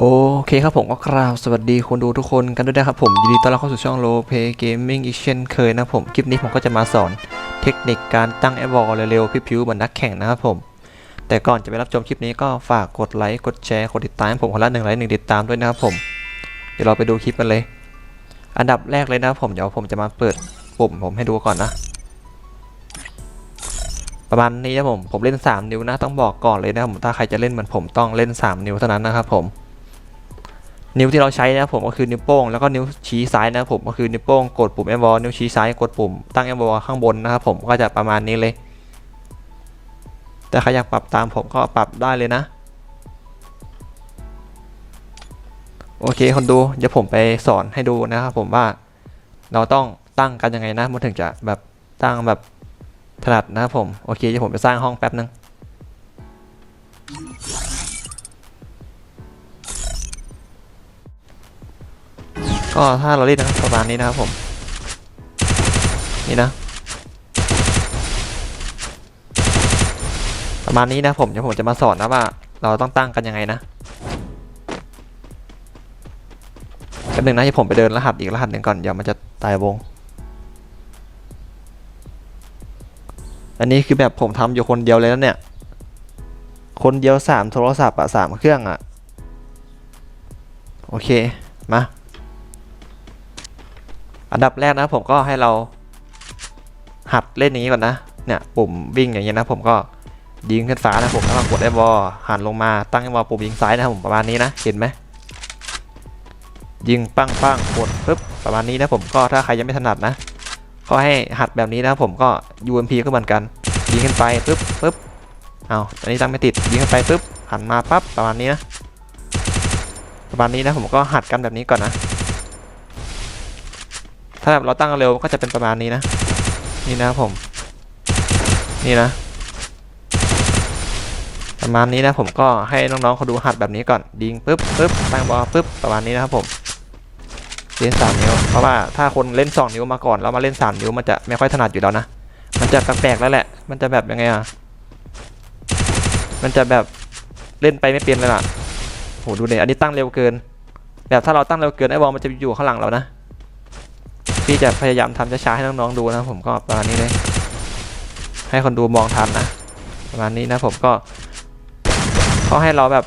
โอเคครับผมก็กราบสวัสดีคนดูทุกคนกันด้วยนะครับผม ยินดีต้อนรับเข้าสู่ช่องโลเพเกมมิ่งอีกเช่นเคยนะผม คลิปนี้ผมก็จะมาสอนเทคนิคการตั้งแอปวอลเร็วๆพิวๆเหมือนนักแข่งนะครับผม แต่ก่อนจะไปรับชมคลิปนี้ก็ฝากกดไลค์ กดแชร์ กดติดตามผมคนละหนึ่งไลค์หนึ่งติดตามด้วยนะครับผม เดี๋ยวเราไปดูคลิปกันเลย อันดับแรกเลยนะครับผมเดี๋ยวผมจะมาเปิดปุ่มผมให้ดูก่อนนะ ประมาณนี้นะผมผมเล่น 3 นิ้วนะต้องบอกก่อนเลยนะผมถ้าใครจะเล่นเหมือนผมต้องเล่น 3 นิ้วเท่านั้นนะครับผม นิ้วที่เราใช้นะผมก็คือนิ้วโป้งแล้วก็นิ้วชี้ซ้ายนะผมก็คือนิ้วโป้งกดปุ่ม M wall นิ้วชี้ซ้ายกดปุ่มตั้ง M wall ข้างบนนะครับผมก็จะประมาณนี้เลย แต่ใครอยากปรับตามผมก็ปรับได้เลยนะ โอเคคนดูเดี๋ยวผมไปสอนให้ดูนะครับผมว่าเราต้องตั้งกันยังไงนะมันถึงจะแบบตั้งแบบถนัดนะครับผมโอเคเดี๋ยวผมไปสร้างห้องแป๊บนึง ก็ถ้าเราเล่นนะครับประมาณนี้นะครับผม นี่นะ ประมาณนี้นะผมเดี๋ยวผมจะมาสอนนะว่า เราต้องตั้งกันยังไงนะแป๊บหนึงนะเดี๋ยวผมไปเดินรหัสอีกรหัสหนึ่งก่อนเดี๋ยวมันจะตายวง อันนี้คือแบบผมทำอยู่คนเดียวเลยนะเนี่ย คนเดียวสามโทรศัพท์อะสามเครื่องอะโอเค มา อันดับแรกนะผมก็ให้เราหัดเล่นอย่างนี้ก่อนนะ เนี่ยปุ่มวิ่งอย่างเงี้ยนะ ผมก็ยิงขึ้นฟ้านะผมแล้วก็กดไอ้บอหันลงมาตั้งไอ้บอปุ่มยิงซ้ายนะผมประมาณนี้นะ เห็นไหมยิงปั้งปั้งกดปึ๊บประมาณนี้นะผมก็ถ้าใครยังไม่ถนัดนะ ก็ให้หัดแบบนี้นะผมก็ UMP ก็เหมือนกัน ยิงขึ้นไปปึ๊บปึ๊บเอาอันนี้ตั้งไม่ติดยิงขึ้นไปปึ๊บหันมาปั๊บประมาณนี้นะประมาณนี้นะผมก็หัดกันแบบนี้ก่อนนะ ถ้าแบบเราตั้งเร็วก็จะเป็นประมาณนี้นะ นี่นะผม นี่นะ ประมาณนี้นะผมก็ให้น้องๆเขาดูหัดแบบนี้ก่อนยิงปุ๊บปุ๊บตั้งบอลปุ๊บประมาณนี้นะครับผมเล่นสามนิ้วเพราะว่าถ้าคนเล่นสองนิ้วมาก่อนแล้วมาเล่นสามนิ้วมันจะไม่ค่อยถนัดอยู่แล้วนะมันจะแปลกๆแล้วแหละ มันจะแบบยังไงอะมันจะแบบเล่นไปไม่เป็นเลยล่ะโหดูเนี่ยอันนี้ตั้งเร็วเกิน แบบถ้าเราตั้งเร็วเกินไอ้บอลมันจะอยู่ข้างหลังเรานะ พี่จะพยายามทำช้าๆให้น้องๆดูนะผมก็ประมาณนี้เลยให้คนดูมองทันนะประมาณนี้นะผมก็ก็ให้เราแบบ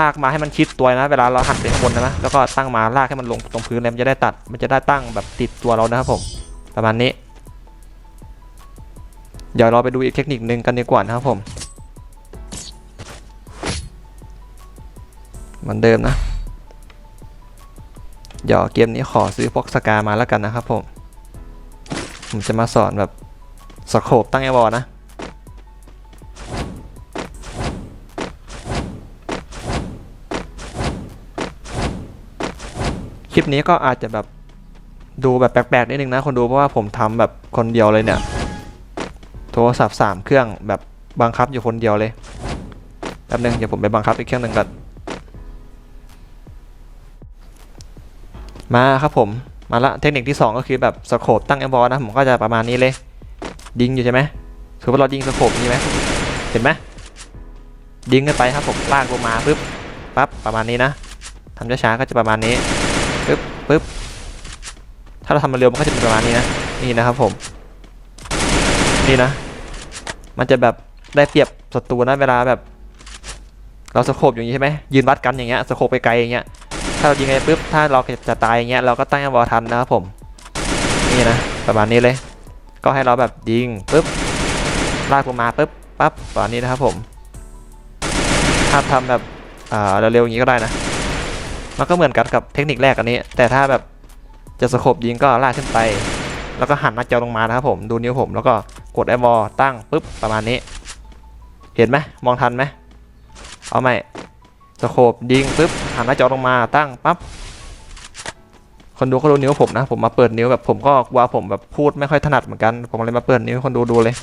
ลากมาให้มันชิดตัวนะ เวลาเราหันไปข้างบนนะแล้วก็ตั้งมาลากให้มันลงตรงพื้นเลยมันจะได้ตัด มันจะได้ตั้งแบบติดตัวเรานะครับผมประมาณนี้ เดี๋ยวเราไปดูอีกเทคนิคนึงกันดีกว่านะครับผมเหมือนเดิมนะ เดี๋ยวเกมนี้ขอซื้อพวกสกามาแล้วกันนะครับผม ผมจะมาสอนแบบสโคปตั้งไอวอลนะคลิปนี้ก็อาจจะแบบดูแบบแปลกๆนิดนึงนะคนดูเพราะว่าผมทำแบบคนเดียวเลยเนี่ย โทรศัพท์สามเครื่องแบบบังคับอยู่คนเดียวเลยแป๊บนึงเดี๋ยวผมไปบังคับอีกเครื่องหนึ่งก่อน มาครับผมมาละเทคนิคที่ 2 ก็คือแบบสโคปตั้งแอมบอลนะผมก็จะประมาณนี้เลยยิงอยู่ใช่ไหมถือว่าเรายิงสโคปนี้ไหมเห็นไหมยิงกันไปครับผมลากลงมาปึ๊บปั๊บประมาณนี้นะทำช้าๆก็จะประมาณนี้ปึ๊บปึ๊บถ้าเราทำมาเร็วมันก็จะเป็นประมาณนี้นะนี่นะครับผมนี่นะ มันจะแบบได้เปรียบศัตรูนะเวลาแบบ เราสโคปอย่างนี้ใช่ไหมยืนวัดกันอย่างเงี้ยสโคปไปไกลอย่างเงี้ย ถ้าเรายิงไปปุ๊บถ้าเราจะตายอย่างเงี้ยเราก็ตั้งบอลทันนะครับผมนี่นะประมาณนี้เลย ก็ให้เราแบบยิงปุ๊บลากลงมาปุ๊บปั๊บประมาณนี้นะครับผมถ้าทำแบบอ่าเร็วๆอย่างนี้ก็ได้นะมันก็เหมือนกันกับเทคนิคแรกอันนี้ แต่ถ้าแบบจะสโคบยิงก็ลากขึ้นไป แล้วก็หันหน้าจอลงมานะครับผมดูนิ้วผมแล้วก็กดไอ้บอลตั้งปุ๊บประมาณนี้ เห็นไหมมองทันไหมเอาใหม สโคบยิงปุ๊บหันหน้าจอลงมาตั้งปั๊บคนดูเขาดูนิ้วผมนะ ผมมาเปิดนิ้วแบบผมก็กลัวผมแบบพูดไม่ค่อยถนัดเหมือนกัน ผมเลยมาเปิดนิ้วคนดูดูเลย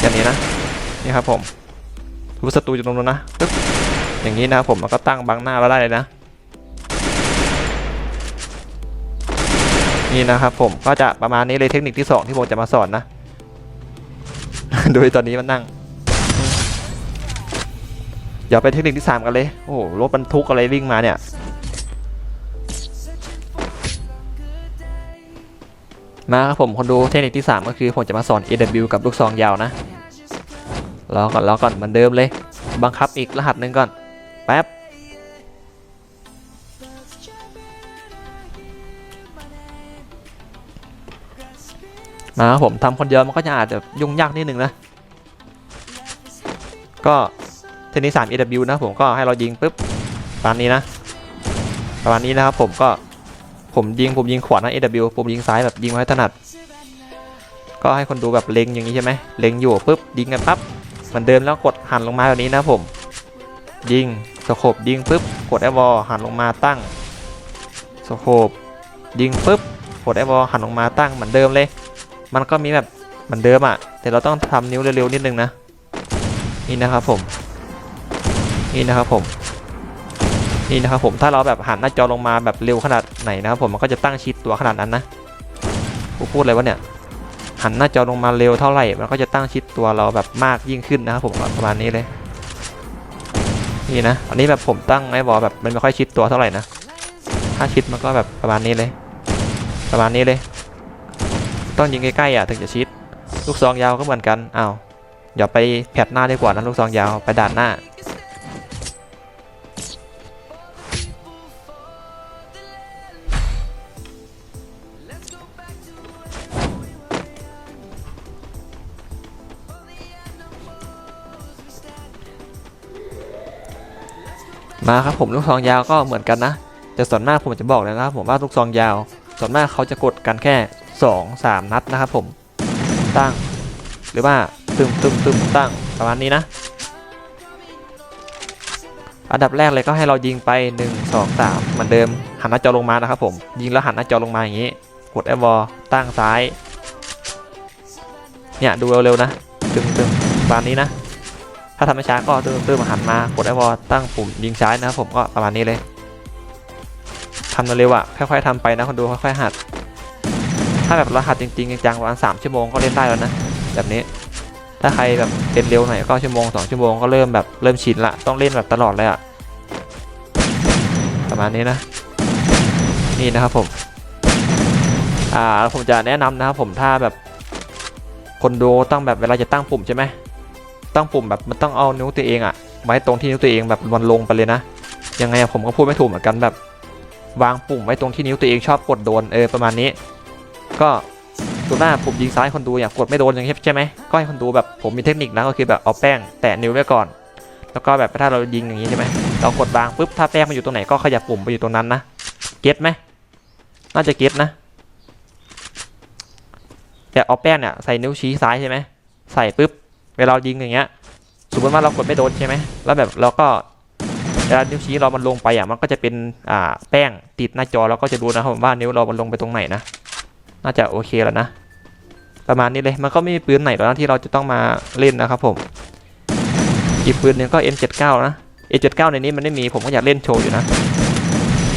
อย่างนี้นะนี่ครับผมรู้ศัตรูอยู่ตรงนู้นนะปึ๊บอย่างนี้นะครับผมแล้วก็ตั้งบังหน้าเราได้เลยนะ นี่นะครับผมก็จะประมาณนี้เลยเทคนิคที่สองที่ผมจะมาสอนนะดูตอนนี้มันนั่ง เดี๋ยวไปเทคนิคที่ 3 กันเลย โอ้โหรถบรรทุกอะไรวิ่งมาเนี่ย มาครับผมคนดูเทคนิคที่ 3 ก็คือผมจะมาสอน AW กับลูกซองยาวนะรอก่อนรอก่อนเหมือนเดิมเลย บังคับอีกรหัสหนึ่งก่อน แป๊บมาครับผมทำคนเดียวมันก็จะอาจจะยุ่งยากนิดนึงนะ ก็ เทคนิค3 AW นะผมก็ให้เรายิงปุ๊บประมนี้นะประมาณนี้นะครับผมก็ผมยิงผมยิงขวานะ AW ผมยิงซ้ายแบบยิงไว้ถนัด ก็ให้คนดูแบบเล็งอย่างนี้ใช่ไหมเล็งอยู่ปุ๊บยิงกันปั๊บเหมือนเดิมแล้วกดหันลงมาแบบนี้นะผม ยิงสโคบยิงปุ๊บกดแอวอหันลงมาตั้งสโคบยิงปุ๊บกดแอวอหันลงมาตั้งเหมือนเดิมเลย มันก็มีแบบเหมือนเดิมอะ่ะแต่เราต้องทำนิ้วเร็วๆนิดนึงนะนี่นะครับผม นี่นะครับผมนี่นะครับผมถ้าเราแบบหันหน้าจอลงมาแบบเร็วขนาดไหนนะครับผมมันก็จะตั้งชิดตัวขนาดนั้นนะกูพูดอะไรวะเนี่ยหันหน้าจอลงมาเร็วเท่าไหร่ มันก็จะตั้งชิดตัวเราแบบมากยิ่งขึ้นนะครับผมประมาณนี้เลย นี่นะอันนี้แบบผมตั้งไอ้บอแบบมันไม่ค่อยชิดตัวเท่าไหร่นะถ้าชิดมันก็แบบประมาณนี้เลย ประมาณนี้เลย ต้องยิงใกล้ๆอะถึงจะชิด ลูกซองยาวก็เหมือนกันอ้าวอย่าไปแผดหน้าดีกว่านะลูกซองยาวไปด่านหน้า มาครับผมลูกซองยาวก็เหมือนกันนะ แต่ส่วนมากผมจะบอกเลยนะครับผมว่าลูกซองยาว ส่วนมากเขาจะกดกันแค่ 2 3 นัดนะครับผมตั้ง หรือว่าตึมตึมตึมตั้งประมาณนี้นะ อันดับแรกเลยก็ให้เรายิงไป 1 2 3 เหมือนเดิมหันหน้าจอลงมานะครับผมยิงแล้วหันหน้าจอลงมาอย่างนี้ กดแอวอตั้งซ้ายเนี่ยดูเร็วๆนะตึมตึมประมาณนี้นะ ถ้าทำไม่ช้าก็ตื้อตื้มาหันมากดไอวอตั้งปุ่มยิงซ้ายนะครับผมก็ประมาณนี้เลยทำเร็วอะค่อยๆทำไปนะคนดูค่อยๆหัด ถ้าแบบเราหัดจริงๆจังๆประมาณสามชั่วโมงก็เล่นได้แล้วนะแบบนี้ ถ้าใครแบบเป็นเร็วหน่อยก็ชั่วโมงสองชั่วโมงก็เริ่มแบบเริ่มชินละต้องเล่นแบบตลอดเลยอะประมาณนี้นะ นี่นะครับผมอ่าผมจะแนะนำนะครับผมถ้าแบบคนดูต้องแบบเวลาจะตั้งปุ่มใช่ไหม ตั้งปุ่มแบบมันต้องเอานิ้วตัวเองอะไว้ตรงที่นิ้วตัวเองแบบมันลงไปเลยนะ ยังไงอะผมก็พูดไม่ถูกเหมือนกันแบบ วางปุ่มไว้ตรงที่นิ้วตัวเองชอบกดโดนเออประมาณนี้ ก็ตัวหน้าปุ่มยิงซ้ายคนดูอย่ากดไม่โดนอย่างนี้ใช่ไหมก็ให้คนดูแบบผมมีเทคนิคนะก็คือแบบเอาแป้งแตะนิ้วไว้ก่อน แล้วก็แบบถ้าเรายิงอย่างนี้ใช่ไหมเรากดวางปุ๊บถ้าแป้งมันอยู่ตรงไหนก็ขยับปุ่มไปอยู่ตรงนั้นนะเก็ตไหมน่าจะเก็ตนะแต่เอาแป้งเนี่ยใส่นิ้วชี้ซ้ายใช่ไหมใส่ปุ๊บ เวลายิงอย่างเงี้ยสมมติว่าเรากดไม่โดนใช่ไหมแล้วแบบเราก็เวลานิ้วชี้เรามันลงไปอะมันก็จะเป็นอ่าแป้งติดหน้าจอเราก็จะดูนะครับว่านิ้วเรามันลงไปตรงไหนนะน่าจะโอเคแล้วนะ ประมาณนี้เลยมันก็ไม่มีปืนไหนแล้วนะที่เราจะต้องมาเล่นนะครับผมอีกปืนหนึงก็ M79 นะ M79 ในนี้มันไม่มีผมก็อยากเล่นโชว์อยู่นะ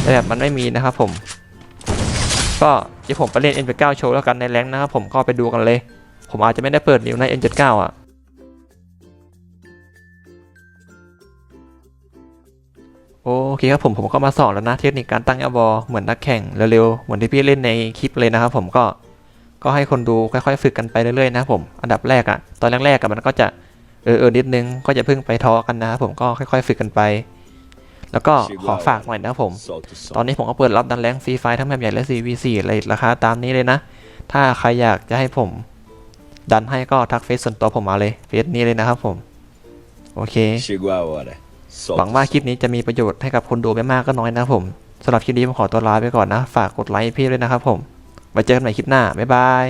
แต่แบบมันไม่มีนะครับผม ก็เดี๋ยวผมไปเล่น M79 โชว์แล้วกันในแรงนะครับผมก็ไปดูกันเลย ผมอาจจะไม่ได้เปิดนิ้วใน M79 อะ โอเคครับผมผมก็มาสอนแล้วนะเทคนิคการตั้งแอลบอลเหมือนนักแข่งเร็วๆเหมือนที่พี่เล่นในคลิปเลยนะครับผมก็ก็ให้คนดูค่อยๆ ฝึกกันไปเรื่อยๆนะครับผมอันดับแรกอะตอนแรกๆอะมันก็จะเออเออนิดนึงก็จะเพิ่งไปท้อกันนะครับผมก็ค่อยๆ ฝึกกันไป แล้วก็ขอฝากหน่อยนะผม ตอนนี้ผมก็เปิดรับดันแรงฟรีไฟทั้งแบบใหญ่และ CV4 เลยราคาตามนี้เลยนะ ถ้าใครอยากจะให้ผมดันให้ก็ทักเฟซส่วนตัวผมมาเลยเฟซนี้เลยนะครับผมโอเค หวังว่าคลิปนี้จะมีประโยชน์ให้กับคนดูไม่มากก็น้อยนะครับผมสำหรับคลิปนี้ผมขอตัวลาไปก่อนนะ ฝากกดไลค์พี่ด้วยนะครับผมไว้เจอกันใหม่คลิปหน้า บ๊ายบาย